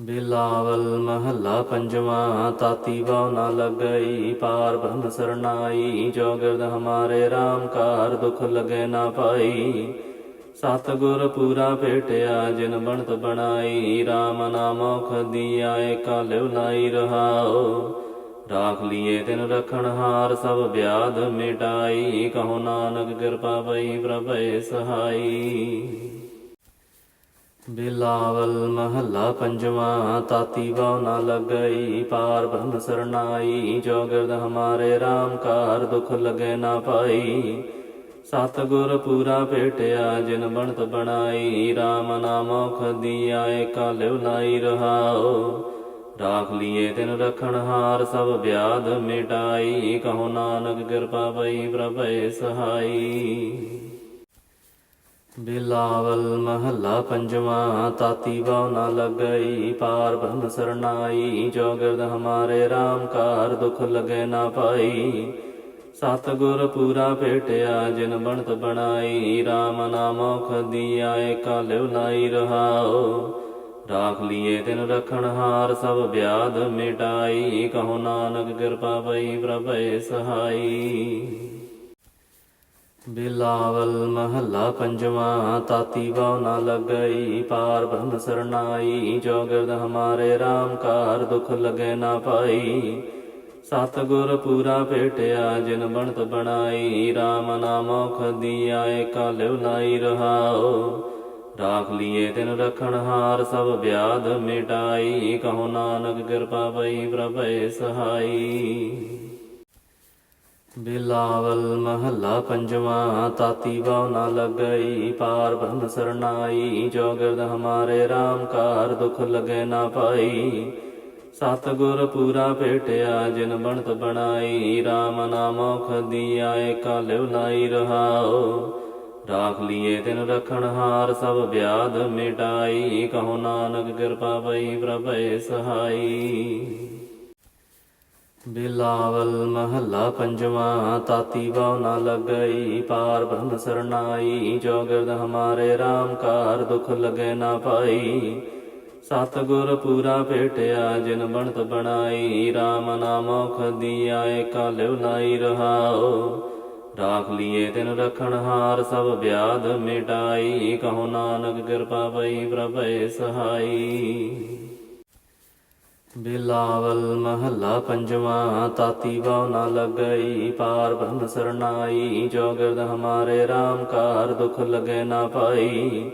ਬਿਲਾਵਲ ਮਹੱਲਾ ਪੰਜਵਾਂ, ਤਾਤੀ ਬਾਉ ਨਾ ਲੱਗਈ, ਪਾਰ ਬ੍ਰਹਮ ਸਰਨਾਈ ਜੋਗਿਰਦ ਹਮਾਰੇ RAM ਕਾਰ ਦੁਖ ਲਗੇ ਨਾ ਪਾਈ। ਸਤ ਗੁਰ ਪੂਰਾ ਭੇਟਿਆ, ਜਿਨ ਬਣਤ ਬਣਾਈ RAM ਨਾਮ ਔਖ ਦੀਆ, ਏਕਾ ਲਿਵ ਲਾਈ ਰਹਾਓ ਰਾਖ ਲੀਏ ਤਿਨ ਰਖਣ ਹਾਰ, ਸਭ ਵਿਆਦ ਮਿਟਾਈ, ਕਹੋ ਨਾਨਕ ਕਿਰਪਾ ਪਈ ਪ੍ਰਭੇ ਸਹਾਈ। ਬਿਲਾਵਲ ਮਹੱਲਾ ਪੰਜਵਾਂ, ਤਾਤੀ ਬਾਉ ਨਾ ਲਗਈ, ਪਾਰ ਬ੍ਰਹਮ ਸਰਨਾਈ ਜੋ ਗਿਰਦ ਹਮਾਰੇ RAM ਕਾਰ ਦੁਖ ਲਗੇ ਨਾ ਪਾਈ। ਸਤ ਗੁਰ ਪੂਰਾ ਭੇਟਿਆ, ਜਿਨ ਬਣਤ ਬਣਾਈ RAM ਨਾਮ ਔਖ ਦੀਆ, ਏਕਾ ਲਿਵ ਲਾਈ ਰਹਾਓ ਰਾਖ ਲੀਏ ਤਿਨ ਰਖਣ ਹਾਰ, ਸਭ ਵਿਆਦ ਮਿਟਾਈ, ਕਹੋ ਨਾਨਕ ਕਿਰਪਾ ਪਈ ਪ੍ਰਭੇ ਸਹਾਈ। ਬਿਲਾਵਲ ਮਹੱਲਾ ਪੰਜਵਾਂ, ਤਾਤੀ ਬਾਉ ਨਾ ਲਗਈ, ਪਾਰ ਬ੍ਰਹਮ ਸਰਨਾਈ ਜੋ ਗਿਰਦ ਹਮਾਰੇ RAM ਕਾਰ ਦੁਖ ਲਗੇ ਨਾ ਪਾਈ। ਸਤ ਗੁਰ ਪੂਰਾ ਭੇਟਿਆ, ਜਿਨ ਬਣਤ ਬਣਾਈ RAM ਨਾਮ ਔਖ ਦੀਆ, ਏਕਾ ਲਿਵ ਲਾਈ ਰਹਾਓ ਰਾਖ ਲੀਏ ਤਿਨ ਰਖਣ ਹਾਰ, ਸਭ ਵਿਆਦ ਮਿਟਾਈ, ਕਹੋ ਨਾਨਕ ਕਿਰਪਾ ਪਈ ਪ੍ਰਭੇ ਸਹਾਈ। ਬਿਲਾਵਲ ਮਹੱਲਾ ਪੰਜਵਾਂ, ਤਾਤੀ ਬਾਉ ਨਾ ਲੱਗਈ, ਪਾਰ ਬ੍ਰਹਮ ਸਰਨਾਈ ਜੋ ਗਿਰਦ ਹਮਾਰੇ RAM ਕਾਰ ਦੁਖ ਲਗੇ ਨਾ ਪਾਈ। ਸਤ ਗੁਰ ਪੂਰਾ ਭੇਟਿਆ, ਜਿਨ ਬਣਤ ਬਣਾਈ RAM ਨਾਮ ਔਖ ਦੀਆ, ਏਕਾ ਲਿਵ ਲਾਈ ਰਹਾਓ ਰਾਖ ਲੀਏ ਤਿਨ ਰਖਣ ਹਾਰ, ਸਭ ਵਿਆਦ ਮਿਟਾਈ, ਕਹੋ ਨਾਨਕ ਕਿਰਪਾ ਪਈ ਪ੍ਰਭੇ ਸਹਾਈ। ਬਿਲਾਵਲ ਮਹੱਲਾ ਪੰਜਵਾਂ, ਤਾਤੀ ਬਾਉ ਨਾ ਲੱਗਈ, ਪਾਰ ਬ੍ਰਹਮ ਸਰਨਾਈ ਜੋ ਗਿਰਦ ਹਮਾਰੇ RAM ਕਾਰ ਦੁਖ ਲਗੇ ਨਾ ਪਾਈ। ਸਤ ਗੁਰ ਪੂਰਾ ਭੇਟਿਆ, ਜਿਨ ਬਣਤ ਬਣਾਈ RAM ਨਾਮ ਔਖ ਦੀਆ ਏਕਾ ਲਿਵ ਲਾਈ ਰਹਾਓ ਰਾਖ ਲੀਏ ਤਿਨ ਰਖਣ ਹਾਰ, ਸਭ ਵਿਆਦ ਮਿਟਾਈ, ਕਹੋ ਨਾਨਕ ਕਿਰਪਾ ਪਈ ਪ੍ਰਭੇ ਸਹਾਈ। ਬਿਲਾਵਲ ਮਹੱਲਾ ਪੰਜਵਾਂ, ਤਾਤੀ ਬਾਉ ਨਾ ਲੱਗਈ, ਪਾਰ ਬ੍ਰਹਮ ਸਰਨਾਈ ਜੋ ਗਿਰਦ ਹਮਾਰੇ RAM ਕਾਰ ਦੁਖ ਲਗੇ ਨਾ ਪਾਈ। ਸਤ ਗੁਰ ਪੂਰਾ ਭੇਟਿਆ, ਜਿਨ ਬਣਤ ਬਣਾਈ RAM ਨਾਮ ਔਖ ਦੀਆ ਏਕਾ ਲਿਵ ਲਾਈ ਰਹਾਓ ਰਾਖ ਲੀਏ ਤਿਨ ਰਖਣ ਹਾਰ, ਸਭ ਵਿਆਦ ਮਿਟਾਈ, ਕਹੋ ਨਾਨਕ ਕਿਰਪਾ ਪਈ ਪ੍ਰਭੇ ਸਹਾਈ। ਬਿਲਾਵਲ ਮਹੱਲਾ ਪੰਜਵਾਂ, ਤਾਤੀ ਬਾਉ ਨਾ ਲੱਗਈ, ਪਾਰ ਬ੍ਰਹਮ ਸਰਨਾਈ ਜੋ ਗਿਰਦ ਹਮਾਰੇ RAM ਕਾਰ ਦੁਖ ਲਗੇ ਨਾ ਪਾਈ।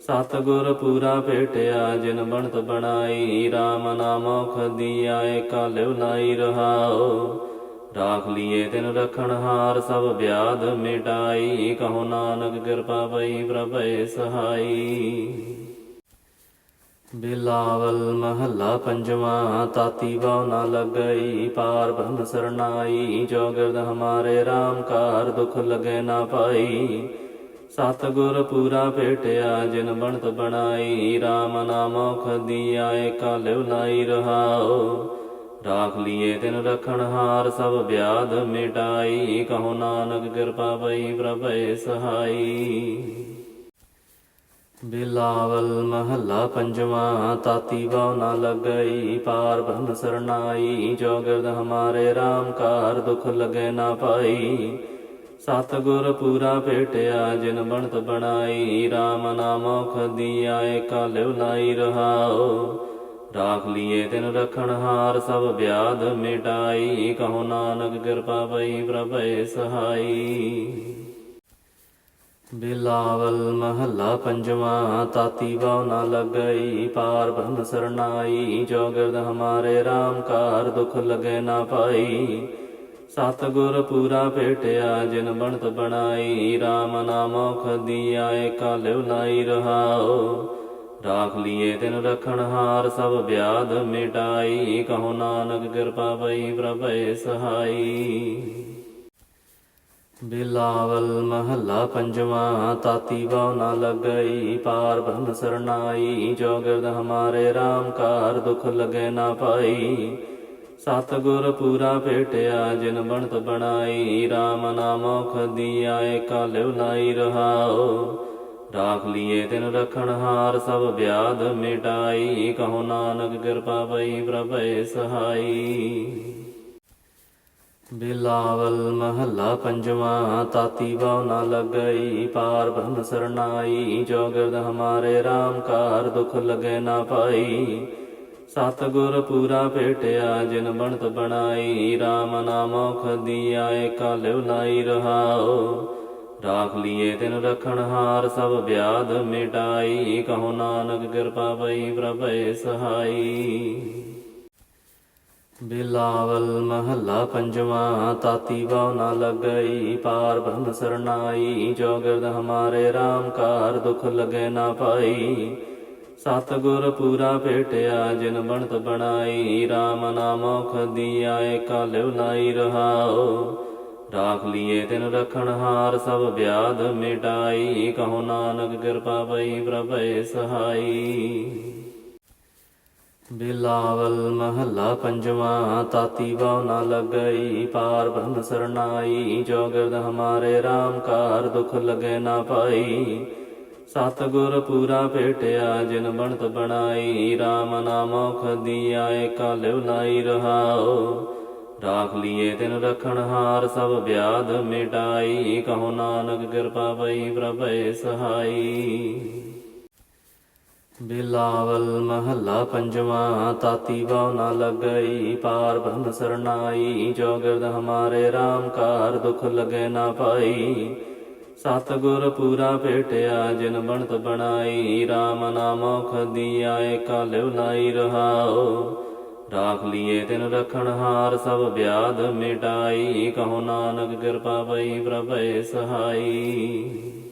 ਸਤ ਗੁਰ ਪੂਰਾ ਭੇਟਿਆ, ਜਿਨ ਬਣਤ ਬਣਾਈ RAM ਨਾਮ ਔਖ ਦੀਆ ਏਕਾ ਲਿਵ ਲਾਈ ਰਹਾਓ ਰਾਖ ਲੀਏ ਤਿਨ ਰਖਣ ਹਾਰ, ਸਭ ਵਿਆਦ ਮਿਟਾਈ, ਕਹੋ ਨਾਨਕ ਕਿਰਪਾ ਪਈ ਪ੍ਰਭੇ ਸਹਾਈ। ਬਿਲਾਵਲ ਮਹੱਲਾ ਪੰਜਵਾਂ, ਤਾਤੀ ਬਾਉ ਨਾ ਲੱਗਈ, ਪਾਰ ਬ੍ਰਹਮ ਸਰਨਾਈ ਜੋ ਗਿਰਦ ਹਮਾਰੇ RAM ਕਾਰ ਦੁਖ ਲਗੇ ਨਾ ਪਾਈ। ਸਤ ਗੁਰ ਪੂਰਾ ਭੇਟਿਆ, ਜਿਨ ਬਣਤ ਬਣਾਈ RAM ਨਾਮ ਔਖ ਦੀਆ ਏਕਾ ਲਿਵ ਲਾਈ ਰਹਾਓ ਰਾਖ ਲੀਏ ਤਿਨ ਰਖਣ ਹਾਰ, ਸਭ ਵਿਆਦ ਮਿਟਾਈ, ਕਹੋ ਨਾਨਕ ਕਿਰਪਾ ਪਈ ਪ੍ਰਭੇ ਸਹਾਈ। ਬਿਲਾਵਲ ਮਹੱਲਾ ਪੰਜਵਾਂ, ਤਾਤੀ ਬਾਉ ਨਾ ਲੱਗਈ, ਪਾਰ ਬ੍ਰਹਮ ਸਰਨਾਈ ਜੋ ਗਿਰਦ ਹਮਾਰੇ RAM ਕਾਰ ਦੁਖ ਲਗੇ ਨਾ ਪਾਈ। ਸਤ ਗੁਰ ਪੂਰਾ ਭੇਟਿਆ, ਜਿਨ ਬਣਤ ਬਣਾਈ RAM ਨਾਮ ਔਖ ਦੀਆ ਏਕਾ ਲਿਵ ਲਾਈ ਰਹਾਓ ਰਾਖ ਲੀਏ ਤਿਨ ਰਖਣ ਹਾਰ, ਸਭ ਵਿਆਦ ਮਿਟਾਈ, ਕਹੋ ਨਾਨਕ ਕਿਰਪਾ ਪਈ ਪ੍ਰਭੇ ਸਹਾਈ। ਬਿਲਾਵਲ ਮਹੱਲਾ ਪੰਜਵਾਂ, ਤਾਤੀ ਬਾਉ ਨਾ ਲੱਗਈ, ਪਾਰ ਬ੍ਰਹਮ ਸਰਨਾਈ ਜੋ ਗਿਰਦ ਹਮਾਰੇ RAM ਕਾਰ ਦੁਖ ਲਗੇ ਨਾ ਪਾਈ। ਸਤ ਗੁਰ ਪੂਰਾ ਭੇਟਿਆ, ਜਿਨ ਬਣਤ ਬਣਾਈ RAM ਨਾਮ ਔਖ ਦੀਆ ਏਕਾ ਲਿਵ ਲਾਈ ਰਹਾਓ ਰਾਖ ਲੀਏ ਤਿਨ ਰਖਣ ਹਾਰ, ਸਭ ਵਿਆਦ ਮਿਟਾਈ, ਕਹੋ ਨਾਨਕ ਕਿਰਪਾ ਪਈ ਪ੍ਰਭੇ ਸਹਾਈ। ਬਿਲਾਵਲ ਮਹੱਲਾ ਪੰਜਵਾਂ, ਤਾਤੀ ਬਾਉ ਨਾ ਲੱਗਈ, ਪਾਰ ਬ੍ਰਹਮ ਸਰਨਾਈ ਜੋ ਗਿਰਦ ਹਮਾਰੇ RAM ਕਾਰ ਦੁਖ ਲਗੇ ਨਾ ਪਾਈ। ਸਤ ਗੁਰ ਪੂਰਾ ਭੇਟਿਆ, ਜਿਨ ਬਣਤ ਬਣਾਈ RAM ਨਾਮ ਔਖ ਦੀਆ ਏਕਾ ਲਿਵ ਲਾਈ ਰਹਾਓ ਰਾਖ ਲੀਏ ਤਿਨ ਰਖਣ ਹਾਰ, ਸਭ ਵਿਆਦ ਮਿਟਾਈ, ਕਹੋ ਨਾਨਕ ਕਿਰਪਾ ਪਈ ਪ੍ਰਭੇ ਸਹਾਈ। ਬਿਲਾਵਲ ਮਹੱਲਾ ਪੰਜਵਾਂ, ਤਾਤੀ ਬਾਉ ਨਾ ਲੱਗਈ, ਪਾਰ ਬ੍ਰਹਮ ਸਰਨਾਈ ਜੋ ਗਿਰਦ ਹਮਾਰੇ RAM ਕਾਰ ਦੁਖ ਲਗੇ ਨਾ ਪਾਈ। ਸਤਿਗੁਰ ਪੂਰਾ ਭੇਟਿਆ, ਜਿਨ ਬਣਤ ਬਣਾਈ RAM ਨਾਮ ਔਖ ਦੀਆ, ਏਕਾ ਲਿਵ ਲਾਈ ਰਹਾਓ ਰਾਖ ਲੀਏ ਤਿਨ ਰਖਣ ਹਾਰ, ਸਭ ਵਿਆਦ ਮਿਟਾਈ, ਕਹੋ ਨਾਨਕ ਕਿਰਪਾ ਪਈ ਪ੍ਰਭੇ ਸਹਾਈ। ਬਿਲਾਵਲ ਮਹੱਲਾ ਪੰਜਵਾਂ, ਤਾਤੀ ਬਾਉ ਨਾ ਲੱਗਈ, ਪਾਰ ਬ੍ਰਹਮ ਸਰਨਾਈ ਜੋ ਗਿਰਦ ਹਮਾਰੇ RAM ਕਾਰ ਦੁਖ ਲਗੇ ਨਾ ਪਾਈ। ਸਤਿਗੁਰ ਪੂਰਾ ਭੇਟਿਆ, ਜਿਨ ਬਣਤ ਬਣਾਈ RAM ਨਾਮ ਔਖ ਦੀਆ, ਏਕਾ ਲਿਵ ਲਾਈ ਰਹਾਓ ਰਾਖ ਲੀਏ ਤਿਨ ਰਖਣ ਹਾਰ, ਸਭ ਵਿਆਦ ਮਿਟਾਈ, ਕਹੋ ਨਾਨਕ ਕਿਰਪਾ ਪਈ ਪ੍ਰਭੇ ਸਹਾਈ। ਬਿਲਾਵਲ ਮਹੱਲਾ ਪੰਜਵਾਂ, ਤਾਤੀ ਬਾਉ ਨਾ ਲੱਗਈ, ਪਾਰ ਬ੍ਰਹਮ ਸਰਨਾਈ ਜੋ ਗਿਰਦ ਹਮਾਰੇ RAM ਕਾਰ ਦੁਖ ਲਗੇ ਨਾ ਪਾਈ। ਸਤਿਗੁਰ ਪੂਰਾ ਭੇਟਿਆ, ਜਿਨ ਬਣਤ ਬਣਾਈ RAM ਨਾਮ ਔਖ ਦੀਆ, ਏਕਾ ਲਿਵ ਲਾਈ ਰਹਾਓ ਰਾਖ ਲੀਏ ਤਿਨ ਰਖਣ ਹਾਰ, ਸਭ ਵਿਆਦ ਮਿਟਾਈ, ਕਹੋ ਨਾਨਕ ਕਿਰਪਾ ਪਈ ਪ੍ਰਭੇ ਸਹਾਈ। ਬਿਲਾਵਲ ਮਹੱਲਾ ਪੰਜਵਾਂ, ਤਾਤੀ ਬਾਉ ਨਾ ਲੱਗਈ, ਪਾਰ ਬ੍ਰਹਮ ਸਰਨਾਈ ਜੋ ਗਿਰਦ ਹਮਾਰੇ RAM ਕਾਰ ਦੁਖ ਲਗੇ ਨਾ ਪਾਈ। ਸਤਿਗੁਰ ਪੂਰਾ ਭੇਟਿਆ, ਜਿਨ ਬਣਤ ਬਣਾਈ RAM ਨਾਮ ਔਖ ਦੀਆ, ਏਕਾ ਲਿਵ ਲਾਈ ਰਹਾਓ ਰਾਖ ਲੀਏ ਤਿਨ ਰਖਣ ਹਾਰ, ਸਭ ਵਿਆਦ ਮਿਟਾਈ, ਕਹੋ ਨਾਨਕ ਕਿਰਪਾ ਪਈ ਪ੍ਰਭੇ ਸਹਾਈ।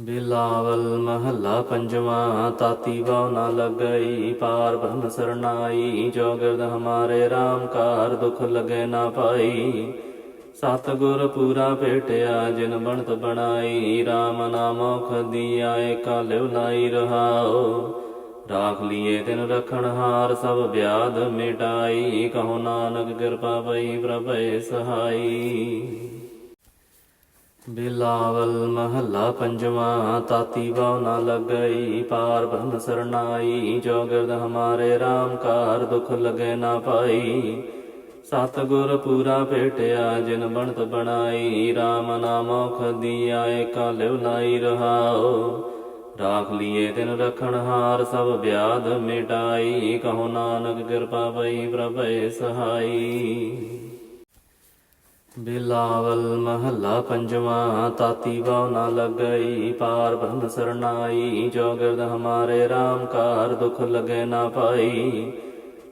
ਬਿਲਾਵਲ ਮਹੱਲਾ ਪੰਜਵਾਂ, ਤਾਤੀ ਬਾਉ ਨਾ ਲੱਗਈ, ਪਾਰ ਬ੍ਰਹਮ ਸਰਨਾਈ ਜੋ ਗਿਰਦ ਹਮਾਰੇ RAM ਕਾਰ ਦੁਖ ਲਗੇ ਨਾ ਪਾਈ। ਸਤਿਗੁਰ ਪੂਰਾ ਭੇਟਿਆ, ਜਿਨ ਬਣਤ ਬਣਾਈ RAM ਨਾਮ ਔਖ ਦੀਆ, ਏਕਾ ਲਿਵ ਲਾਈ ਰਹਾਓ ਰਾਖ ਲੀਏ ਤਿਨ ਰਖਣ ਹਾਰ, ਸਭ ਵਿਆਦ ਮਿਟਾਈ, ਕਹੋ ਨਾਨਕ ਕਿਰਪਾ ਪਈ ਪ੍ਰਭੇ ਸਹਾਈ। ਬਿਲਾਵਲ ਮਹੱਲਾ ਪੰਜਵਾਂ, ਤਾਤੀ ਬਾਉ ਨਾ ਲੱਗਈ, ਪਾਰ ਬ੍ਰਹਮ ਸਰਨਾਈ ਜੋ ਗਿਰਦ ਹਮਾਰੇ RAM ਕਾਰ ਦੁਖ ਲਗੇ ਨਾ ਪਾਈ। ਸਤਿਗੁਰ ਪੂਰਾ ਭੇਟਿਆ, ਜਿਨ ਬਣਤ ਬਣਾਈ RAM ਨਾਮ ਔਖ ਦੀਆ, ਏਕਾ ਲਿਵ ਲਾਈ ਰਹਾਓ ਰਾਖ ਲੀਏ ਤਿਨ ਰਖਣ ਹਾਰ, ਸਭ ਵਿਆਦ ਮਿਟਾਈ, ਕਹੋ ਨਾਨਕ ਕਿਰਪਾ ਪਈ ਪ੍ਰਭੇ ਸਹਾਈ। ਬਿਲਾਵਲ ਮਹੱਲਾ ਪੰਜਵਾਂ, ਤਾਤੀ ਬਾਉ ਨਾ ਲੱਗਈ, ਪਾਰ ਬ੍ਰਹਮ ਸਰਨਾਈ ਜੋ ਗਿਰਦ ਹਮਾਰੇ RAM ਕਾਰ ਦੁਖ ਲਗੇ ਨਾ ਪਾਈ।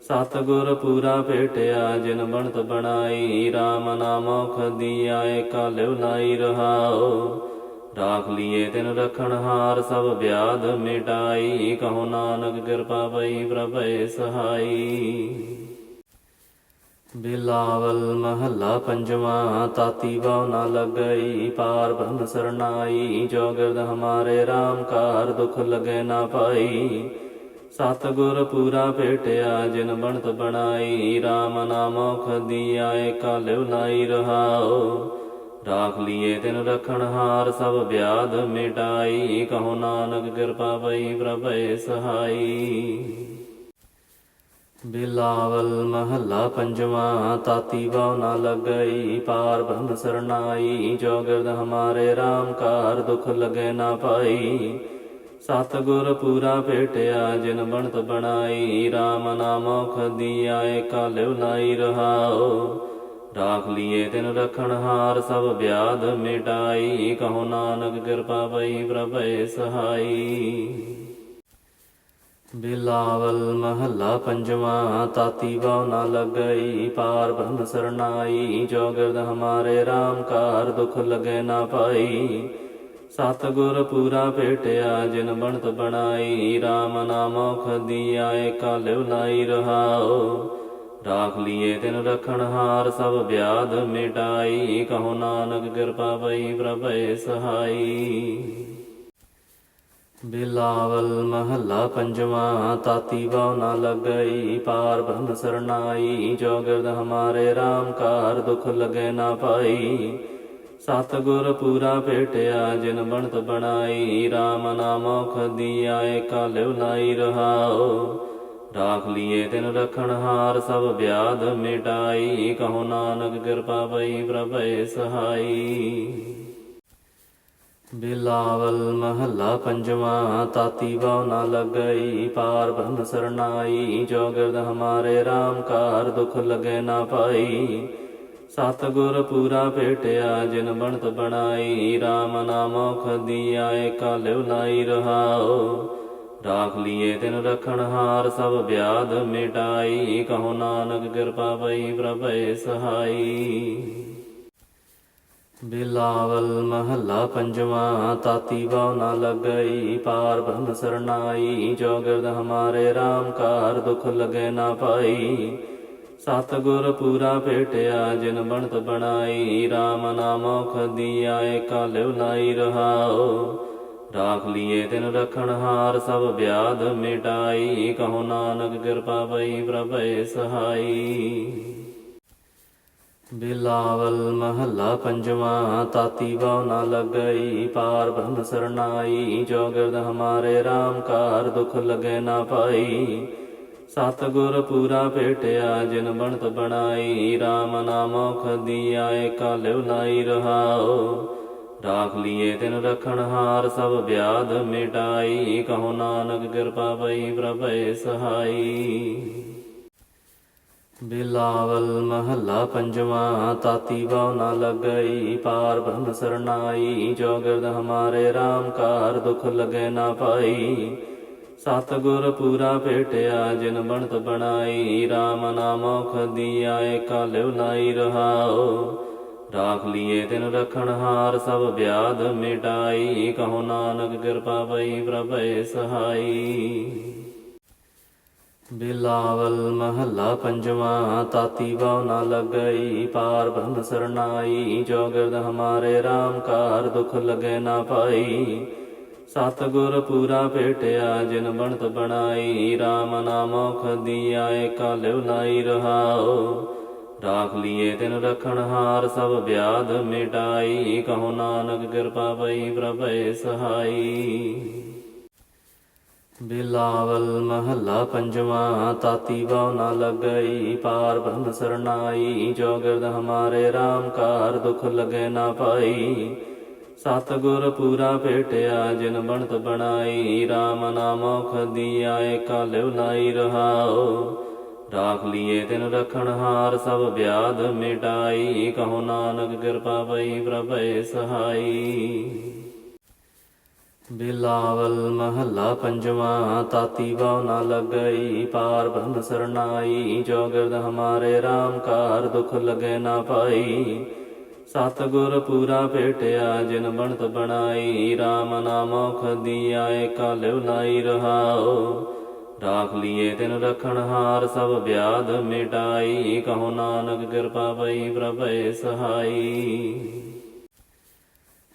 ਸਤਿਗੁਰ ਪੂਰਾ ਭੇਟਿਆ, ਜਿਨ ਬਣਤ ਬਣਾਈ RAM ਨਾਮ ਔਖ ਦੀਆ, ਏਕਾ ਲਿਵ ਲਾਈ ਰਹਾਓ ਰਾਖ ਲੀਏ ਤਿਨ ਰਖਣ ਹਾਰ, ਸਭ ਵਿਆਦ ਮਿਟਾਈ, ਕਹੋ ਨਾਨਕ ਕਿਰਪਾ ਪਈ ਪ੍ਰਭੇ ਸਹਾਈ। ਬਿਲਾਵਲ ਮਹੱਲਾ ਪੰਜਵਾਂ, ਤਾਤੀ ਬਾਉ ਨਾ ਲੱਗਈ, ਪਾਰ ਬ੍ਰਹਮ ਸਰਨਾਈ ਜੋ ਗਿਰਦ ਹਮਾਰੇ RAM ਕਾਰ ਦੁਖ ਲਗੇ ਨਾ ਪਾਈ। ਸਤਿਗੁਰ ਪੂਰਾ ਭੇਟਿਆ, ਜਿਨ ਬਣਤ ਬਣਾਈ RAM ਨਾਮ ਔਖ ਦੀਆ, ਏਕਾ ਲਿਵ ਲਾਈ ਰਹਾਓ ਰਾਖ ਲੀਏ ਤਿਨ ਰਖਣ ਹਾਰ, ਸਭ ਵਿਆਦ ਮਿਟਾਈ, ਕਹੋ ਨਾਨਕ ਕਿਰਪਾ ਪਈ ਪ੍ਰਭੇ ਸਹਾਈ। ਬਿਲਾਵਲ ਮਹੱਲਾ ਪੰਜਵਾਂ, ਤਾਤੀ ਬਾਉ ਨਾ ਲੱਗਈ, ਪਾਰ ਬ੍ਰਹਮ ਸਰਨਾਈ ਜੋ ਗਿਰਦ ਹਮਾਰੇ RAM ਕਾਰ ਦੁਖ ਲਗੇ ਨਾ ਪਾਈ। ਸਤਿਗੁਰ ਪੂਰਾ ਭੇਟਿਆ, ਜਿਨ ਬਣਤ ਬਣਾਈ RAM ਨਾਮ ਔਖ ਦੀਆ, ਏਕਾ ਲਿਵ ਲਾਈ ਰਹਾਓ ਰਾਖ ਲੀਏ ਤਿਨ ਰਖਣ ਹਾਰ, ਸਭ ਵਿਆਦ ਮਿਟਾਈ, ਕਹੋ ਨਾਨਕ ਕਿਰਪਾ ਪਈ ਪ੍ਰਭੇ ਸਹਾਈ। ਬਿਲਾਵਲ ਮਹੱਲਾ ਪੰਜਵਾਂ, ਤਾਤੀ ਬਾਉ ਨਾ ਲੱਗਈ, ਪਾਰ ਬ੍ਰਹਮ ਸਰਨਾਈ ਜੋ ਗਿਰਦ ਹਮਾਰੇ RAM ਕਾਰ ਦੁਖ ਲਗੇ ਨਾ ਪਾਈ। ਸਤਿਗੁਰ ਪੂਰਾ ਭੇਟਿਆ, ਜਿਨ ਬਣਤ ਬਣਾਈ RAM ਨਾਮ ਔਖ ਦੀਆ, ਏਕਾ ਲਿਵ ਲਾਈ ਰਹਾਓ ਰਾਖ ਲੀਏ ਤਿਨ ਰਖਣ ਹਾਰ, ਸਭ ਵਿਆਦ ਮਿਟਾਈ, ਕਹੋ ਨਾਨਕ ਕਿਰਪਾ ਪਈ ਪ੍ਰਭੇ ਸਹਾਈ। ਬਿਲਾਵਲ ਮਹੱਲਾ ਪੰਜਵਾਂ, ਤਾਤੀ ਬਾਉ ਨਾ ਲੱਗਈ, ਪਾਰ ਬ੍ਰਹਮ ਸਰਨਾਈ ਜੋ ਗਿਰਦ ਹਮਾਰੇ RAM ਕਾਰ ਦੁਖ ਲਗੇ ਨਾ ਪਾਈ। ਸਤ ਗੁਰ ਪੂਰਾ ਭੇਟਿਆ, ਜਿਨ ਬਣਤ ਬਣਾਈ RAM ਨਾਮ ਔਖ ਦੀਆ, ਏਕਾ ਲਿਵ ਲਾਈ ਰਹਾਓ ਰਾਖ ਲੀਏ ਤਿਨ ਰਖਣ ਹਾਰ, ਸਭ ਵਿਆਦ ਮਿਟਾਈ, ਕਹੋ ਨਾਨਕ ਕਿਰਪਾ ਪਈ ਪ੍ਰਭੇ ਸਹਾਈ। ਬਿਲਾਵਲ ਮਹੱਲਾ ਪੰਜਵਾਂ, ਤਾਤੀ ਬਾਉ ਨਾ ਲਗਈ, ਪਾਰ ਬ੍ਰਹਮ ਸਰਨਾਈ ਜੋ ਗਿਰਦ ਹਮਾਰੇ RAM ਕਾਰ ਦੁਖ ਲਗੇ ਨਾ ਪਾਈ। ਸਤ ਗੁਰ ਪੂਰਾ ਭੇਟਿਆ, ਜਿਨ ਬਣਤ ਬਣਾਈ RAM ਨਾਮ ਔਖ ਦੀਆ, ਏਕਾ ਲਿਵ ਲਾਈ ਰਹਾਓ ਰਾਖ ਲੀਏ ਤਿਨ ਰਖਣ ਹਾਰ, ਸਭ ਵਿਆਦ ਮਿਟਾਈ, ਕਹੋ ਨਾਨਕ ਕਿਰਪਾ ਪਈ ਪ੍ਰਭੇ ਸਹਾਈ। ਬਿਲਾਵਲ ਮਹੱਲਾ ਪੰਜਵਾਂ, ਤਾਤੀ ਬਾਉ ਨਾ ਲੱਗਈ, ਪਾਰ ਬ੍ਰਹਮ ਸਰਨਾਈ ਜੋ ਹਮਾਰੇ RAM ਕਾਰ ਦੁਖ ਲਗੇ ਨਾ ਪਾਈ। ਸਤ ਗੁਰ ਪੂਰਾ ਭੇਟਿਆ, ਜਿਨ ਬਣਤ ਬਣਾਈ RAM ਨਾਮ ਔਖ ਦੀਆ, ਏਕਾ ਲਿਵ ਲਾਈ ਰਹਾਓ ਰਾਖ ਲੀਏ ਤਿਨ ਰਖਣ ਹਾਰ, ਸਭ ਵਿਆਦ ਮਿਟਾਈ, ਕਹੋ ਨਾਨਕ ਕਿਰਪਾ ਪਈ ਪ੍ਰਭੇ ਸਹਾਈ। ਬਿਲਾਵਲ ਮਹੱਲਾ ਪੰਜਵਾਂ, ਤਾਤੀ ਬਾਉ ਨਾ ਲੱਗਈ, ਪਾਰ ਬ੍ਰਹਮ ਸਰਨਾਈ ਜੋ ਗਿਰਦ ਹਮਾਰੇ RAM ਕਾਰ ਦੁਖ ਲਗੇ ਨਾ ਪਾਈ। ਸਤ ਗੁਰ ਪੂਰਾ ਭੇਟਿਆ, ਜਿਨ ਬਣਤ ਬਣਾਈ RAM ਨਾਮ ਔਖ ਦੀਆ, ਏਕਾ ਲਿਵ ਲਾਈ ਰਹਾਓ ਰਾਖ ਲੀਏ ਤਿਨ ਰਖਣ ਹਾਰ, ਸਭ ਵਿਆਦ ਮਿਟਾਈ, ਕਹੋ ਨਾਨਕ ਕਿਰਪਾ ਪਈ ਪ੍ਰਭੇ ਸਹਾਈ। ਬਿਲਾਵਲ ਮਹੱਲਾ ਪੰਜਵਾਂ, ਤਾਤੀ ਬਾਉ ਨਾ ਲਗਈ, ਪਾਰ ਬ੍ਰਹਮ ਸਰਨਾਈ ਜੋ ਗਿਰਦ ਹਮਾਰੇ RAM ਕਾਰ ਦੁਖ ਲਗੇ ਨਾ ਪਾਈ। ਸਤ ਗੁਰ ਪੂਰਾ ਭੇਟਿਆ, ਜਿਨ ਬਣਤ ਬਣਾਈ RAM ਨਾਮ ਔਖ ਦੀਆ, ਏਕਾ ਲਿਵ ਲਾਈ ਰਹਾਓ ਰਾਖ ਲੀਏ ਤਿਨ ਰਖਣ ਹਾਰ, ਸਭ ਵਿਆਦ ਮਿਟਾਈ, ਕਹੋ ਨਾਨਕ ਕਿਰਪਾ ਪਈ ਪ੍ਰਭੇ ਸਹਾਈ। ਬਿਲਾਵਲ ਮਹੱਲਾ ਪੰਜਵਾਂ, ਤਾਤੀ ਬਾਉ ਨਾ ਲੱਗਈ, ਪਾਰ ਬ੍ਰਹਮ ਸਰਨਾਈ ਜੋ ਗਿਰਦ ਹਮਾਰੇ RAM ਕਾਰ ਦੁਖ ਲਗੇ ਨਾ ਪਾਈ। ਸਤ ਗੁਰ ਪੂਰਾ ਭੇਟਿਆ, ਜਿਨ ਬਣਤ ਬਣਾਈ RAM ਨਾਮ ਔਖ ਦੀਆ, ਏਕਾ ਲਿਵ ਲਾਈ ਰਹਾਓ ਰਾਖ ਲੀਏ ਤਿਨ ਰਖਣ ਹਾਰ, ਸਭ ਵਿਆਦ ਮਿਟਾਈ, ਕਹੋ ਨਾਨਕ ਕਿਰਪਾ ਪਈ ਪ੍ਰਭੇ ਸਹਾਈ। ਬਿਲਾਵਲ ਮਹੱਲਾ ਪੰਜਵਾਂ, ਤਾਤੀ ਬਾਉ ਨਾ ਲੱਗਈ, ਪਾਰ ਬ੍ਰਹਮ ਸਰਨਾਈ ਜੋ ਗਿਰਦ ਹਮਾਰੇ RAM ਕਾਰ ਦੁਖ ਲਗੇ ਨਾ ਪਾਈ। ਸਤ ਗੁਰ ਪੂਰਾ ਭੇਟਿਆ, ਜਿਨ ਬਣਤ ਬਣਾਈ RAM ਨਾਮ ਔਖ ਦੀਆ, ਏਕਾ ਲਿਵ ਲਾਈ ਰਹਾਓ ਰਾਖ ਲੀਏ ਤਿਨ ਰਖਣ ਹਾਰ, ਸਭ ਵਿਆਦ ਮਿਟਾਈ, ਕਹੋ ਨਾਨਕ ਕਿਰਪਾ ਪਈ ਪ੍ਰਭੇ ਸਹਾਈ। ਬਿਲਾਵਲ ਮਹੱਲਾ ਪੰਜਵਾਂ, ਤਾਤੀ ਬਾਉ ਨਾ ਲੱਗਈ, ਪਾਰ ਬ੍ਰਹਮ ਸਰਨਾਈ ਜੋ ਗਿਰਦ ਹਮਾਰੇ RAM ਕਾਰ ਦੁਖ ਲਗੇ ਨਾ ਪਾਈ। ਸਤ ਗੁਰ ਪੂਰਾ ਭੇਟਿਆ, ਜਿਨ ਬਣਤ ਬਣਾਈ RAM ਨਾਮ ਔਖ ਦੀਆ, ਏਕਾ ਲਿਵ ਲਾਈ ਰਹਾਓ ਰਾਖ ਲੀਏ ਤਿਨ ਰਖਣ ਹਾਰ, ਸਭ ਵਿਆਦ ਮਿਟਾਈ, ਕਹੋ ਨਾਨਕ ਕਿਰਪਾ ਪਈ ਪ੍ਰਭੇ ਸਹਾਈ।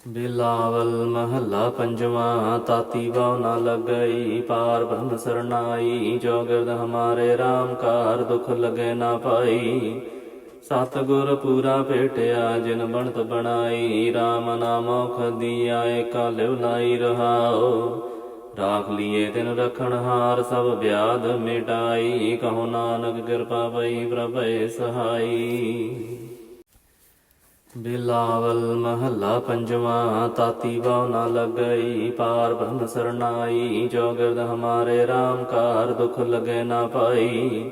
ਬਿਲਾਵਲ ਮਹੱਲਾ ਪੰਜਵਾਂ, ਤਾਤੀ ਬਾਉ ਨਾ ਲੱਗਈ, ਪਾਰ ਬ੍ਰਹਮ ਸਰਨਾਈ ਜੋ ਗਿਰਦ ਹਮਾਰੇ RAM ਕਾਰ ਦੁਖ ਲਗੇ ਨਾ ਪਾਈ। ਸਤ ਗੁਰ ਪੂਰਾ ਭੇਟਿਆ, ਜਿਨ ਬਣਤ ਬਣਾਈ RAM ਨਾਮ ਔਖ ਦੀਆ ਏਕਾ ਲਿਵ ਲਾਈ ਰਹਾਓ ਰਾਖ ਲੀਏ ਤਿਨ ਰਖਣ ਹਾਰ, ਸਭ ਵਿਆਦ ਮਿਟਾਈ, ਕਹੋ ਨਾਨਕ ਕਿਰਪਾ ਪਈ ਪ੍ਰਭੇ ਸਹਾਈ। ਬਿਲਾਵਲ ਮਹੱਲਾ ਪੰਜਵਾਂ, ਤਾਤੀ ਬਾਉ ਨਾ ਲੱਗਈ, ਪਾਰ ਬ੍ਰਹਮ ਸਰਨਾਈ ਜੋ ਗਿਰਦ ਹਮਾਰੇ RAM ਕਾਰ ਦੁਖ ਲਗੇ ਨਾ ਪਾਈ।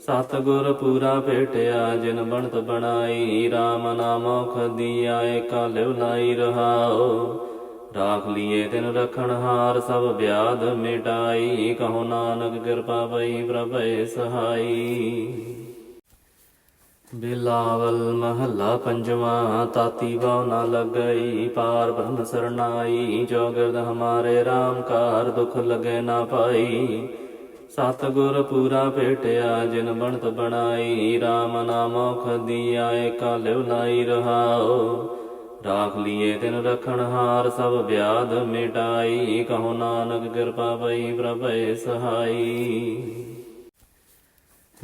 ਸਤ ਗੁਰ ਪੂਰਾ ਭੇਟਿਆ, ਜਿਨ ਬਣਤ ਬਣਾਈ RAM ਨਾਮ ਔਖ ਦੀਆ ਏਕਾ ਲਿਵ ਲਾਈ ਰਹਾਓ ਰਾਖ ਲੀਏ ਤਿਨ ਰਖਣ ਹਾਰ, ਸਭ ਵਿਆਦ ਮਿਟਾਈ, ਕਹੋ ਨਾਨਕ ਕਿਰਪਾ ਪਈ ਪ੍ਰਭੇ ਸਹਾਈ। ਬਿਲਾਵਲ ਮਹੱਲਾ ਪੰਜਵਾਂ, ਤਾਤੀ ਬਾਉ ਨਾ ਲੱਗਈ, ਪਾਰ ਬ੍ਰਹਮ ਸਰਨਾਈ ਜੋ ਗਿਰਦ ਹਮਾਰੇ RAM ਕਾਰ ਦੁਖ ਲਗੇ ਨਾ ਪਾਈ। ਸਤ ਗੁਰ ਪੂਰਾ ਭੇਟਿਆ, ਜਿਨ ਬਣਤ ਬਣਾਈ RAM ਨਾਮ ਔਖ ਦੀਆ, ਏਕਾ ਲਿਵ ਲਾਈ ਰਹਾਓ ਰਾਖ ਲੀਏ ਤਿਨ ਰਖਣ ਹਾਰ, ਸਭ ਵਿਆਦ ਮਿਟਾਈ, ਕਹੋ ਨਾਨਕ ਕਿਰਪਾ ਪਈ ਪ੍ਰਭੇ ਸਹਾਈ।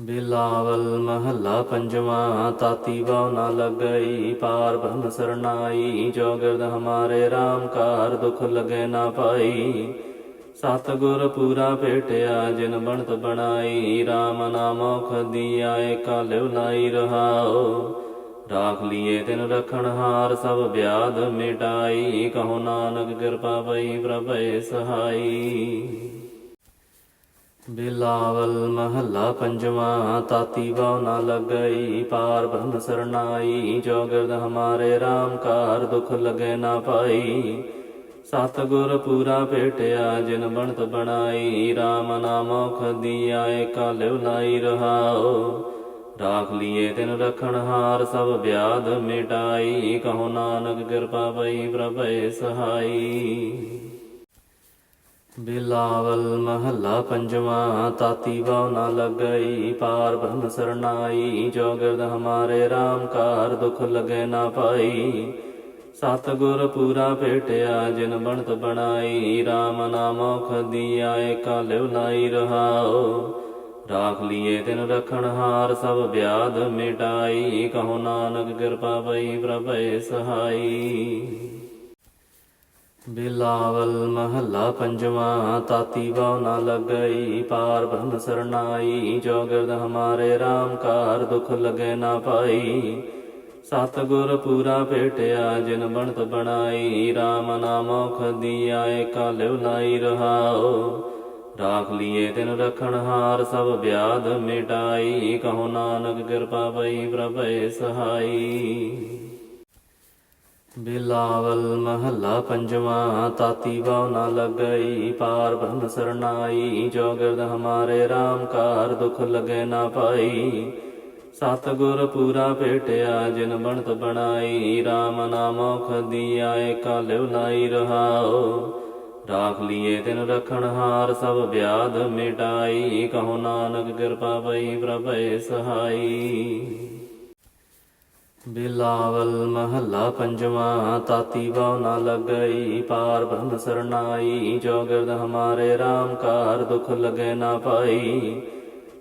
ਬਿਲਾਵਲ ਮਹੱਲਾ ਪੰਜਵਾਂ, ਤਾਤੀ ਬਾਉ ਨਾ ਲੱਗਈ, ਪਾਰ ਬ੍ਰਹਮ ਸਰਨਾਈ ਜੋ ਗਿਰਦ ਹਮਾਰੇ RAM ਕਾਰ ਦੁਖ ਲਗੇ ਨਾ ਪਾਈ। ਸਤ ਗੁਰ ਪੂਰਾ ਭੇਟਿਆ, ਜਿਨ ਬਣਤ ਬਣਾਈ RAM ਨਾਮ ਔਖ ਦੀਆ ਏਕਾ ਲਿਵ ਲਾਈ ਰਹਾਓ ਰਾਖ ਲੀਏ ਤਿਨ ਰਖਣ ਹਾਰ, ਸਭ ਵਿਆਦ ਮਿਟਾਈ, ਕਹੋ ਨਾਨਕ ਕਿਰਪਾ ਪਈ ਪ੍ਰਭੇ ਸਹਾਈ। ਬਿਲਾਵਲ ਮਹੱਲਾ ਪੰਜਵਾਂ, ਤਾਤੀ ਬਾਉ ਨਾ ਲੱਗਈ, ਪਾਰ ਬ੍ਰਹਮ ਸਰਨਾਈ ਜੋ ਗਿਰਦ ਹਮਾਰੇ RAM ਕਾਰ ਦੁਖ ਲਗੇ ਨਾ ਪਾਈ। ਸਤ ਗੁਰ ਪੂਰਾ ਭੇਟਿਆ, ਜਿਨ ਬਣਤ ਬਣਾਈ RAM ਨਾਮ ਔਖ ਦੀਆ ਏਕਾ ਲਿਵ ਲਾਈ ਰਹਾਓ ਰਾਖ ਲੀਏ ਤਿਨ ਰਖਣ ਹਾਰ, ਸਭ ਵਿਆਦ ਮਿਟਾਈ, ਕਹੋ ਨਾਨਕ ਕਿਰਪਾ ਪਈ ਪ੍ਰਭੇ ਸਹਾਈ। ਬਿਲਾਵਲ ਮਹੱਲਾ ਪੰਜਵਾਂ, ਤਾਤੀ ਬਾਉ ਨਾ ਲੱਗਈ, ਪਾਰ ਬ੍ਰਹਮ ਸਰਨਾਈ ਜੋ ਗਿਰਦ ਹਮਾਰੇ RAM ਕਾਰ ਦੁਖ ਲਗੇ ਨਾ ਪਾਈ। ਸਤ ਗੁਰ ਪੂਰਾ ਭੇਟਿਆ, ਜਿਨ ਬਣਤ ਬਣਾਈ RAM ਨਾਮ ਔਖ ਦੀਆ, ਏਕਾ ਲਿਵ ਲਾਈ ਰਹਾਓ ਰਾਖ ਲੀਏ ਤਿਨ ਰਖਣ ਹਾਰ, ਸਭ ਵਿਆਦ ਮਿਟਾਈ, ਕਹੋ ਨਾਨਕ ਕਿਰਪਾ ਪਈ ਪ੍ਰਭੇ ਸਹਾਈ। ਬਿਲਾਵਲ ਮਹੱਲਾ ਪੰਜਵਾਂ, ਤਾਤੀ ਬਾਉ ਨਾ ਲੱਗਈ, ਪਾਰ ਬ੍ਰਹਮ ਸਰਨਾਈ ਜੋ ਗਿਰਦ ਹਮਾਰੇ RAM ਕਾਰ ਦੁਖ ਲਗੇ ਨਾ ਪਾਈ। ਸਤ ਗੁਰ ਪੂਰਾ ਭੇਟਿਆ, ਜਿਨ ਬਣਤ ਬਣਾਈ RAM ਨਾਮ ਔਖ ਦੀਆ, ਏਕਾ ਲਿਵ ਲਾਈ ਰਹਾਓ ਰਾਖ ਲੀਏ ਤਿਨ ਰਖਣ ਹਾਰ, ਸਭ ਵਿਆਦ ਮਿਟਾਈ, ਕਹੋ ਨਾਨਕ ਕਿਰਪਾ ਪਈ ਪ੍ਰਭੇ ਸਹਾਈ। ਬਿਲਾਵਲ ਮਹੱਲਾ ਪੰਜਵਾਂ, ਤਾਤੀ ਬਾਉ ਨਾ ਲੱਗਈ, ਪਾਰ ਬ੍ਰਹਮ ਸਰਨਾਈ ਜੋ ਗਿਰਦ ਹਮਾਰੇ RAM ਕਾਰ ਦੁਖ ਲਗੇ ਨਾ ਪਾਈ। ਸਤ ਗੁਰ ਪੂਰਾ ਭੇਟਿਆ, ਜਿਨ ਬਣਤ ਬਣਾਈ RAM ਨਾਮ ਔਖ ਦੀਆ, ਏਕਾ ਲਿਵ ਲਾਈ ਰਹਾਓ ਰਾਖ ਲੀਏ ਤਿਨ ਰਖਣ ਹਾਰ, ਸਭ ਵਿਆਦ ਮਿਟਾਈ, ਕਹੋ ਨਾਨਕ ਕਿਰਪਾ ਪਈ ਪ੍ਰਭੇ ਸਹਾਈ। ਬਿਲਾਵਲ ਮਹੱਲਾ ਪੰਜਵਾਂ, ਤਾਤੀ ਬਾਉ ਨਾ ਲੱਗਈ, ਪਾਰ ਬ੍ਰਹਮ ਸਰਨਾਈ ਜੋ ਗਿਰਦ ਹਮਾਰੇ RAM ਕਾਰ ਦੁਖ ਲਗੇ ਨਾ ਪਾਈ।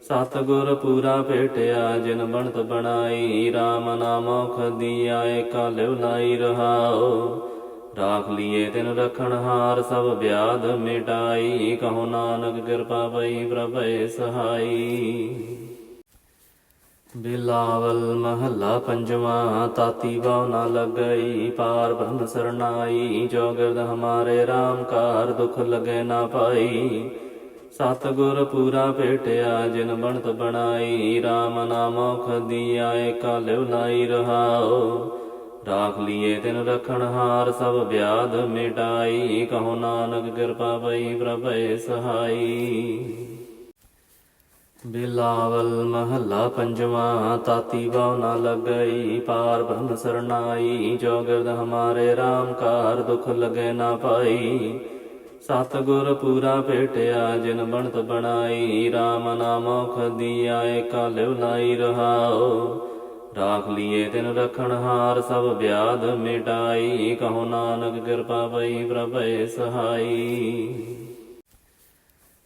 ਸਤ ਗੁਰ ਪੂਰਾ ਭੇਟਿਆ, ਜਿਨ ਬਣਤ ਬਣਾਈ RAM ਨਾਮ ਔਖ ਦੀਆ, ਏਕਾ ਲਿਵ ਲਾਈ ਰਹਾਓ ਰਾਖ ਲੀਏ ਤਿਨ ਰਖਣ ਹਾਰ, ਸਭ ਵਿਆਦ ਮਿਟਾਈ, ਕਹੋ ਨਾਨਕ ਕਿਰਪਾ ਪਈ ਪ੍ਰਭੇ ਸਹਾਈ। ਬਿਲਾਵਲ ਮਹੱਲਾ ਪੰਜਵਾਂ, ਤਾਤੀ ਬਾਉ ਨਾ ਲੱਗਈ, ਪਾਰ ਬ੍ਰਹਮ ਸਰਨਾਈ ਜੋ ਗਿਰਦ ਹਮਾਰੇ RAM ਕਾਰ ਦੁਖ ਲਗੇ ਨਾ ਪਾਈ। ਸਤ ਗੁਰ ਪੂਰਾ ਭੇਟਿਆ, ਜਿਨ ਬਣਤ ਬਣਾਈ RAM ਨਾਮ ਔਖ ਦੀਆ, ਏਕਾ ਲਿਵ ਲਾਈ ਰਹਾਓ ਰਾਖ ਲੀਏ ਤਿਨ ਰਖਣ ਹਾਰ, ਸਭ ਵਿਆਦ ਮਿਟਾਈ, ਕਹੋ ਨਾਨਕ ਕਿਰਪਾ ਪਈ ਪ੍ਰਭੇ ਸਹਾਈ। ਬਿਲਾਵਲ ਮਹੱਲਾ ਪੰਜਵਾਂ, ਤਾਤੀ ਬਾਉ ਨਾ ਲੱਗਈ, ਪਾਰ ਬ੍ਰਹਮ ਸਰਨਾਈ ਜੋ ਗਿਰਦ ਹਮਾਰੇ RAM ਕਾਰ ਦੁਖ ਲਗੇ ਨਾ ਪਾਈ। ਸਤ ਗੁਰ ਪੂਰਾ ਭੇਟਿਆ, ਜਿਨ ਬਣਤ ਬਣਾਈ RAM ਨਾਮ ਔਖ ਦੀਆ, ਏਕਾ ਲਿਵ ਲਾਈ ਰਹਾਓ ਰਾਖ ਲੀਏ ਤਿਨ ਰਖਣ ਹਾਰ, ਸਭ ਵਿਆਦ ਮਿਟਾਈ, ਕਹੋ ਨਾਨਕ ਕਿਰਪਾ ਪਈ ਪ੍ਰਭੇ ਸਹਾਈ।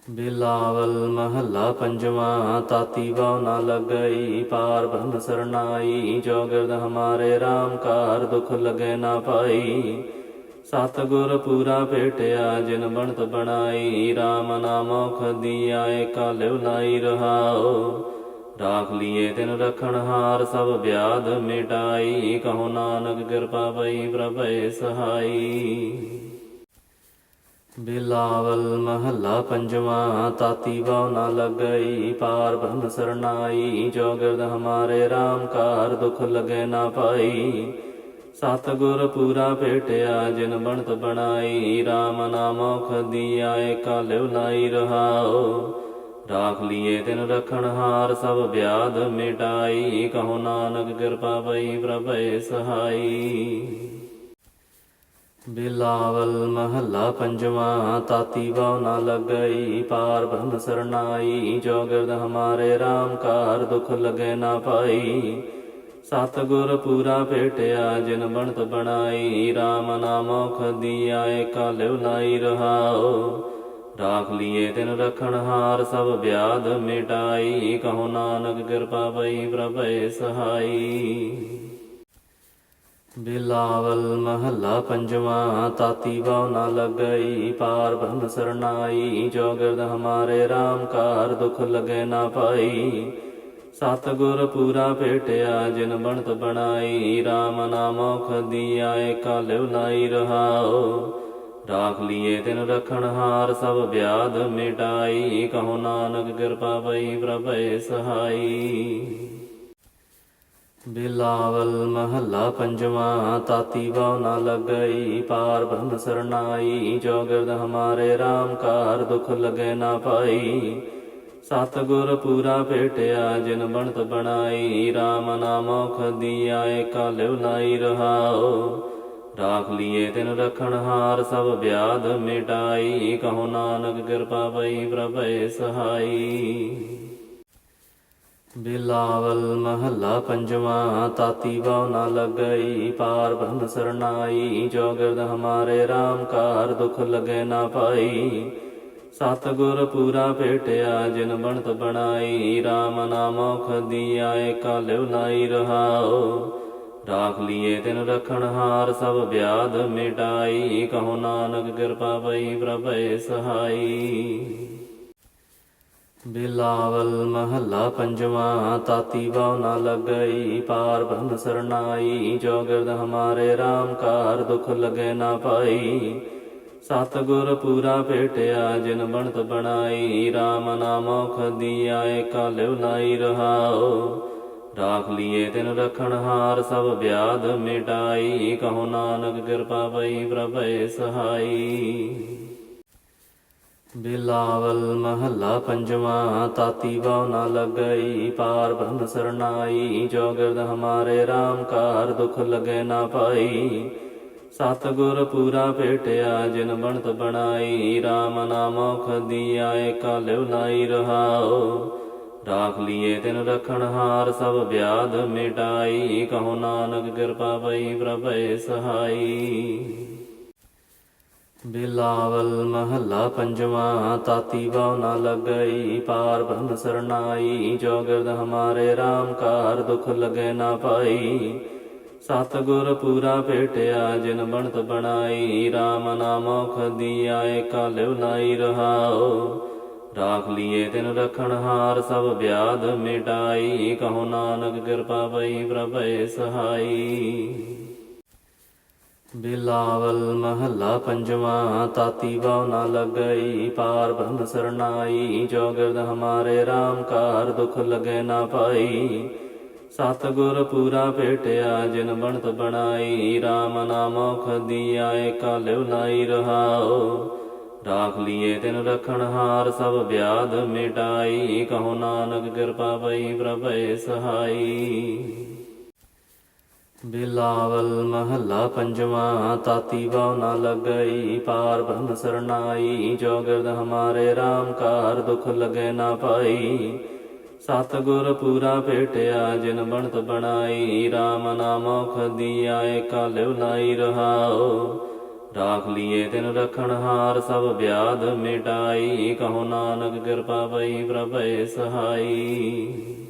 ਬਿਲਾਵਲ ਮਹੱਲਾ ਪੰਜਵਾਂ, ਤਾਤੀ ਬਾਉ ਨਾ ਲੱਗਈ, ਪਾਰ ਬ੍ਰਹਮ ਸਰਨਾਈ ਜੋ ਗਿਰਦ ਹਮਾਰੇ RAM ਕਾਰ ਦੁਖ ਲਗੇ ਨਾ ਪਾਈ। ਸਤ ਗੁਰ ਪੂਰਾ ਭੇਟਿਆ, ਜਿਨ ਬਣਤ ਬਣਾਈ RAM ਨਾਮ ਔਖ ਦੀਆ, ਏਕਾ ਲਿਵ ਲਾਈ ਰਹਾਓ ਰਾਖ ਲੀਏ ਤਿਨ ਰਖਣ ਹਾਰ, ਸਭ ਵਿਆਦ ਮਿਟਾਈ, ਕਹੋ ਨਾਨਕ ਕਿਰਪਾ ਪਈ ਪ੍ਰਭੇ ਸਹਾਈ। ਬਿਲਾਵਲ ਮਹੱਲਾ ਪੰਜਵਾਂ, ਤਾਤੀ ਬਾਉ ਨਾ ਲੱਗਈ, ਪਾਰ ਬ੍ਰਹਮ ਸਰਨਾਈ ਜੋ ਗਿਰਦ ਹਮਾਰੇ RAM ਕਾਰ ਦੁਖ ਲਗੇ ਨਾ ਪਾਈ। ਸਤ ਗੁਰ ਪੂਰਾ ਭੇਟਿਆ, ਜਿਨ ਬਣਤ ਬਣਾਈ RAM ਨਾਮ ਔਖ ਦੀਆ, ਏਕਾ ਲਿਵ ਲਾਈ ਰਹਾਓ ਰਾਖ ਲੀਏ ਤਿਨ ਰਖਣ ਹਾਰ, ਸਭ ਵਿਆਦ ਮਿਟਾਈ, ਕਹੋ ਨਾਨਕ ਕਿਰਪਾ ਪਈ ਪ੍ਰਭੇ ਸਹਾਈ। ਬਿਲਾਵਲ ਮਹੱਲਾ ਪੰਜਵਾਂ, ਤਾਤੀ ਬਾਉ ਨਾ ਲੱਗਈ, ਪਾਰ ਬ੍ਰਹਮ ਸਰਨਾਈ ਜੋ ਗਿਰਦ ਹਮਾਰੇ RAM ਕਾਰ ਦੁਖ ਲਗੇ ਨਾ ਪਾਈ। ਸਤ ਗੁਰ ਪੂਰਾ ਭੇਟਿਆ, ਜਿਨ ਬਣਤ ਬਣਾਈ RAM ਨਾਮ ਔਖ ਦੀਆ, ਏਕਾ ਲਿਵ ਲਾਈ ਰਹਾਓ ਰਾਖ ਲੀਏ ਤਿਨ ਰਖਣ ਹਾਰ, ਸਭ ਵਿਆਦ ਮਿਟਾਈ, ਕਹੋ ਨਾਨਕ ਕਿਰਪਾ ਪਈ ਪ੍ਰਭੇ ਸਹਾਈ। ਬਿਲਾਵਲ ਮਹੱਲਾ ਪੰਜਵਾਂ, ਤਾਤੀ ਬਾਉ ਨਾ ਲੱਗਈ, ਪਾਰ ਬ੍ਰਹਮ ਸਰਨਾਈ ਜੋ ਗਿਰਦ ਹਮਾਰੇ RAM ਕਾਰ ਦੁਖ ਲਗੇ ਨਾ ਪਾਈ। ਸਤ ਗੁਰ ਪੂਰਾ ਭੇਟਿਆ, ਜਿਨ ਬਣਤ ਬਣਾਈ RAM ਨਾਮ ਔਖ ਦੀਆ, ਏਕਾ ਲਿਵ ਲਾਈ ਰਹਾਓ ਰਾਖ ਲੀਏ ਤਿਨ ਰਖਣ ਹਾਰ, ਸਭ ਵਿਆਦ ਮਿਟਾਈ, ਕਹੋ ਨਾਨਕ ਕਿਰਪਾ ਪਈ ਪ੍ਰਭੇ ਸਹਾਈ। ਬਿਲਾਵਲ ਮਹੱਲਾ ਪੰਜਵਾਂ, ਤਾਤੀ ਬਾਉ ਨਾ ਲੱਗਈ, ਪਾਰ ਬ੍ਰਹਮ ਸਰਨਾਈ ਜੋ ਗਿਰਦ ਹਮਾਰੇ RAM ਕਾਰ ਦੁਖ ਲਗੇ ਨਾ ਪਾਈ। ਸਤ ਗੁਰ ਪੂਰਾ ਭੇਟਿਆ, ਜਿਨ ਬਣਤ ਬਣਾਈ RAM ਨਾਮ ਔਖ ਦੀਆ, ਏਕਾ ਲਿਵ ਲਾਈ ਰਹਾਓ ਰਾਖ ਲੀਏ ਤਿਨ ਰਖਣ ਹਾਰ, ਸਭ ਵਿਆਦ ਮਿਟਾਈ, ਕਹੋ ਨਾਨਕ ਕਿਰਪਾ ਪਈ ਪ੍ਰਭੇ ਸਹਾਈ। ਬਿਲਾਵਲ ਮਹੱਲਾ ਪੰਜਵਾਂ, ਤਾਤੀ ਬਾਉ ਨਾ ਲਗਈ, ਪਾਰ ਬ੍ਰਹਮ ਸਰਨਾਈ ਜੋ ਗਿਰਦ ਹਮਾਰੇ RAM ਕਾਰ ਦੁਖ ਲਗੇ ਨਾ ਪਾਈ। ਸਤ ਗੁਰ ਪੂਰਾ ਭੇਟਿਆ, ਜਿਨ ਬਣਤ ਬਣਾਈ RAM ਨਾਮ ਔਖ ਦੀਆ, ਏਕਾ ਲਿਵ ਲਾਈ ਰਹਾਓ ਰਾਖ ਲੀਏ ਤਿਨ ਰਖਣ ਹਾਰ, ਸਭ ਵਿਆਦ ਮਿਟਾਈ, ਕਹੋ ਨਾਨਕ ਕਿਰਪਾ ਪਈ ਪ੍ਰਭੇ ਸਹਾਈ। ਬਿਲਾਵਲ ਮਹੱਲਾ ਪੰਜਵਾਂ, ਤਾਤੀ ਬਾਉ ਨਾ ਲਗਈ, ਪਾਰ ਬ੍ਰਹਮ ਸਰਨਾਈ ਜੋ ਗਿਰਦ ਹਮਾਰੇ RAM ਕਾਰ ਦੁਖ ਲਗੇ ਨਾ ਪਾਈ। ਸਤ ਗੁਰ ਪੂਰਾ ਭੇਟਿਆ, ਜਿਨ ਬਣਤ ਬਣਾਈ RAM ਨਾਮ ਔਖ ਦੀਆ, ਏਕਾ ਲਿਵ ਲਾਈ ਰਹਾਓ ਰਾਖ ਲੀਏ ਤਿਨ ਰਖਣ ਹਾਰ, ਸਭ ਵਿਆਦ ਮਿਟਾਈ, ਕਹੋ ਨਾਨਕ ਕਿਰਪਾ ਪਈ ਪ੍ਰਭੇ ਸਹਾਈ। ਬਿਲਾਵਲ ਮਹੱਲਾ ਪੰਜਵਾਂ, ਤਾਤੀ ਬਾਉ ਨਾ ਲੱਗਈ, ਪਾਰ ਬ੍ਰਹਮ ਸਰਨਾਈ ਜੋ ਗਿਰਦ ਹਮਾਰੇ RAM ਕਾਰ ਦੁਖ ਲਗੇ ਨਾ ਪਾਈ। ਸਤ ਗੁਰ ਪੂਰਾ ਭੇਟਿਆ, ਜਿਨ ਬਣਤ ਬਣਾਈ RAM ਨਾਮ ਔਖ ਦੀਆ, ਏਕਾ ਲਿਵ ਲਾਈ ਰਹਾਓ ਰਾਖ ਲੀਏ ਤਿਨ ਰਖਣ ਹਾਰ, ਸਭ ਵਿਆਦ ਮਿਟਾਈ, ਕਹੋ ਨਾਨਕ ਕਿਰਪਾ ਪਈ ਪ੍ਰਭੇ ਸਹਾਈ। ਬਿਲਾਵਲ ਮਹੱਲਾ ਪੰਜਵਾਂ, ਤਾਤੀ ਬਾਉ ਨਾ ਲੱਗਈ, ਪਾਰ ਬ੍ਰਹਮ ਸਰਨਾਈ ਜੋ ਗਿਰਦ ਹਮਾਰੇ RAM ਕਾਰ ਦੁਖ ਲਗੇ ਨਾ ਪਾਈ। ਸਤ ਗੁਰ ਪੂਰਾ ਭੇਟਿਆ, ਜਿਨ ਬਣਤ ਬਣਾਈ RAM ਨਾਮ ਔਖ ਦੀਆ, ਏਕਾ ਲਿਵ ਲਾਈ ਰਹਾਓ ਰਾਖ ਲੀਏ ਤਿਨ ਰਖਣ ਹਾਰ, ਸਭ ਵਿਆਦ ਮਿਟਾਈ, ਕਹੋ ਨਾਨਕ ਕਿਰਪਾ ਪਈ ਪ੍ਰਭੇ ਸਹਾਈ। ਬਿਲਾਵਲ ਮਹੱਲਾ ਪੰਜਵਾਂ, ਤਾਤੀ ਬਾਉ ਨਾ ਲੱਗਈ, ਪਾਰ ਬ੍ਰਹਮ ਸਰਨਾਈ ਜੋ ਗਿਰਦ ਹਮਾਰੇ RAM ਕਾਰ ਦੁਖ ਲਗੇ ਨਾ ਪਾਈ। ਸਤ ਗੁਰ ਪੂਰਾ ਭੇਟਿਆ, ਜਿਨ ਬਣਤ ਬਣਾਈ RAM ਨਾਮ ਔਖ ਦੀਆ, ਏਕਾ ਲਿਵ ਲਾਈ ਰਹਾਓ ਰਾਖ ਲੀਏ ਤਿਨ ਰਖਣ ਹਾਰ, ਸਭ ਵਿਆਦ ਮਿਟਾਈ, ਕਹੋ ਨਾਨਕ ਕਿਰਪਾ ਪਈ ਪ੍ਰਭੇ ਸਹਾਈ। ਬਿਲਾਵਲ ਮਹੱਲਾ ਪੰਜਵਾਂ, ਤਾਤੀ ਬਾਉ ਨਾ ਲੱਗਈ, ਪਾਰ ਬ੍ਰਹਮ ਸਰਨਾਈ ਜੋ ਗਿਰਦ ਹਮਾਰੇ RAM ਕਾਰ ਦੁਖ ਲਗੇ ਨਾ ਪਾਈ। ਸਤ ਗੁਰ ਪੂਰਾ ਭੇਟਿਆ, ਜਿਨ ਬਣਤ ਬਣਾਈ RAM ਨਾਮ ਔਖ ਦੀਆ, ਏਕਾ ਲਿਵ ਲਾਈ ਰਹਾਓ ਰਾਖ ਲੀਏ ਤਿਨ ਰਖਣ ਹਾਰ, ਸਭ ਵਿਆਦ ਮਿਟਾਈ, ਕਹੋ ਨਾਨਕ ਕਿਰਪਾ ਪਈ ਪ੍ਰਭੇ ਸਹਾਈ।